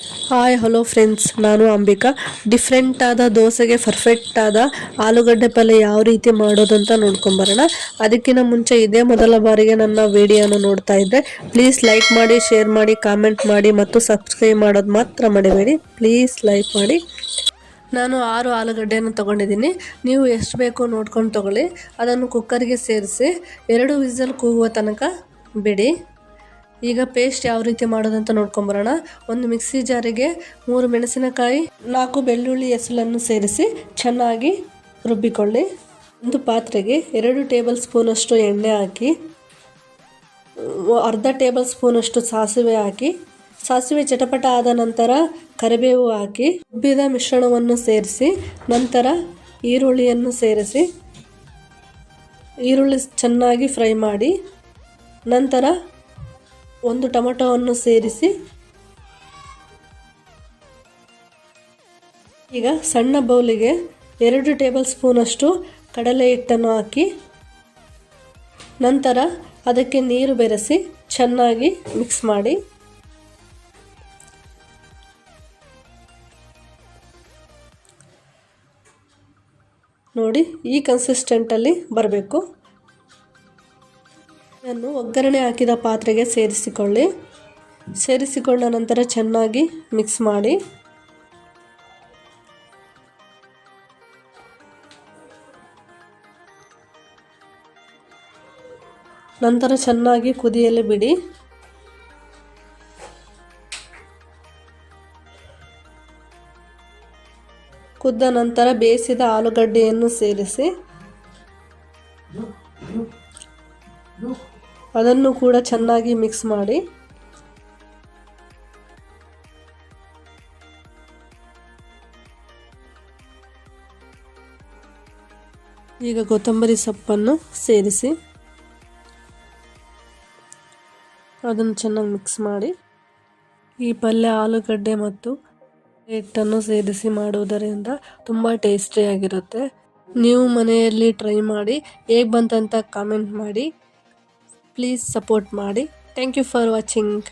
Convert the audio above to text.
Hi hello friends ನಾನು Ambika. Different ಆದ ದೋಸೆಗೆ ಪರ್ಫೆಕ್ಟ್ ಆದ ಆಲೂಗಡ್ಡೆ ಪಲ್ಯ ಯಾವ ರೀತಿ ಮಾಡೋದಂತ ನೋಡ್ಕೊಂಬರೋಣ. ಅದಕ್ಕಿಂತ ಮುಂಚೆ ಇದೇ ಮೊದಲ ಬಾರಿಗೆ ನನ್ನ ವಿಡಿಯೋನ ನೋಡ್ತಾ ಇದ್ದೆ. ಪ್ಲೀಸ್ ಲೈಕ್ ಮಾಡಿ ಶೇರ್ ಮಾಡಿ ಕಾಮೆಂಟ್ ಮಾಡಿ ಮತ್ತು ಸಬ್ಸ್ಕ್ರೈಬ್ ಮಾಡೋದು ಮಾತ್ರ ಮಾಡಬೇಡಿ ಪ್ಲೀಸ್ ಲೈಕ್ ಮಾಡಿ. ನಾನು ಆರು ಆಲೂಗಡ್ಡೆಯನ್ನು ತೊಗೊಂಡಿದ್ದೀನಿ. ನೀವು ಎಷ್ಟು ಬೇಕೋ ನೋಡ್ಕೊಂಡು ತೊಗೊಳ್ಳಿ. ಅದನ್ನು ಕುಕ್ಕರ್ಗೆ ಸೇರಿಸಿ. ಎರಡು ವಿಸಲ್ ಕೂಗುವ ತನಕ ಬಿಡಿ. ಈಗ ಪೇಸ್ಟ್ ಯಾವ ರೀತಿ ಮಾಡೋದಂತ ನೋಡ್ಕೊಂಬರೋಣ. ಒಂದು ಮಿಕ್ಸಿ ಜಾರಿಗೆ ಮೂರು ಮೆಣಸಿನಕಾಯಿ, ನಾಲ್ಕು ಬೆಳ್ಳುಳ್ಳಿ ಹೆಸಲನ್ನು ಸೇರಿಸಿ ಚೆನ್ನಾಗಿ ರುಬ್ಬಿಕೊಳ್ಳಿ. ಒಂದು ಪಾತ್ರೆಗೆ ಎರಡು ಟೇಬಲ್ ಸ್ಪೂನಷ್ಟು ಎಣ್ಣೆ ಹಾಕಿ, ಅರ್ಧ ಟೇಬಲ್ ಸ್ಪೂನಷ್ಟು ಸಾಸಿವೆ ಹಾಕಿ, ಸಾಸಿವೆ ಚಟಪಟ ಆದ ನಂತರ ಕರಿಬೇವು ಹಾಕಿ, ರುಬ್ಬಿದ ಮಿಶ್ರಣವನ್ನು ಸೇರಿಸಿ, ನಂತರ ಈರುಳ್ಳಿಯನ್ನು ಸೇರಿಸಿ, ಈರುಳ್ಳಿ ಚೆನ್ನಾಗಿ ಫ್ರೈ ಮಾಡಿ, ನಂತರ ಒಂದು ಟೊಮೆಟೊವನ್ನು ಸೇರಿಸಿ ಈಗ ಸಣ್ಣ ಬೌಲಿಗೆ ಎರಡು ಟೇಬಲ್ ಸ್ಪೂನಷ್ಟು ಕಡಲೆ ಹಿಟ್ಟನ್ನು ಹಾಕಿ ನಂತರ ಅದಕ್ಕೆ ನೀರು ಬೆರೆಸಿ ಚೆನ್ನಾಗಿ ಮಿಕ್ಸ್ ಮಾಡಿ ನೋಡಿ ಈ ಕನ್ಸಿಸ್ಟೆಂಟಲ್ಲಿ ಬರಬೇಕು. ಇದನ್ನು ಒಗ್ಗರಣೆ ಹಾಕಿದ ಪಾತ್ರೆಗೆ ಸೇರಿಸಿಕೊಳ್ಳಿ. ಸೇರಿಸಿಕೊಂಡ ನಂತರ ಚೆನ್ನಾಗಿ ಮಿಕ್ಸ್ ಮಾಡಿ. ನಂತರ ಚೆನ್ನಾಗಿ ಕುದಿಯಲು ಬಿಡಿ. ಕುದ್ದ ನಂತರ ಬೇಯಿಸಿದ ಆಲೂಗಡ್ಡೆಯನ್ನು ಸೇರಿಸಿ. ಅದನ್ನು ಕೂಡ ಚೆನ್ನಾಗಿ ಮಿಕ್ಸ್ ಮಾಡಿ. ಈಗ ಕೊತ್ತಂಬರಿ ಸೊಪ್ಪನ್ನು ಸೇರಿಸಿ. ಅದನ್ನು ಚೆನ್ನಾಗಿ ಮಿಕ್ಸ್ ಮಾಡಿ. ಈ ಪಲ್ಯ ಆಲೂಗಡ್ಡೆ ಮತ್ತು ಹಿಟ್ಟನ್ನು ಸೇರಿಸಿ ಮಾಡುವುದರಿಂದ ತುಂಬ ಟೇಸ್ಟಿಯಾಗಿರುತ್ತೆ. ನೀವು ಮನೆಯಲ್ಲಿ ಟ್ರೈ ಮಾಡಿ ಹೇಗೆ ಬಂತಂತ ಕಾಮೆಂಟ್ ಮಾಡಿ. ಪ್ಲೀಸ್ ಸಪೋರ್ಟ್ ಮಾಡಿ ಥ್ಯಾಂಕ್ ಯು ಫಾರ್ ವಾಚಿಂಗ್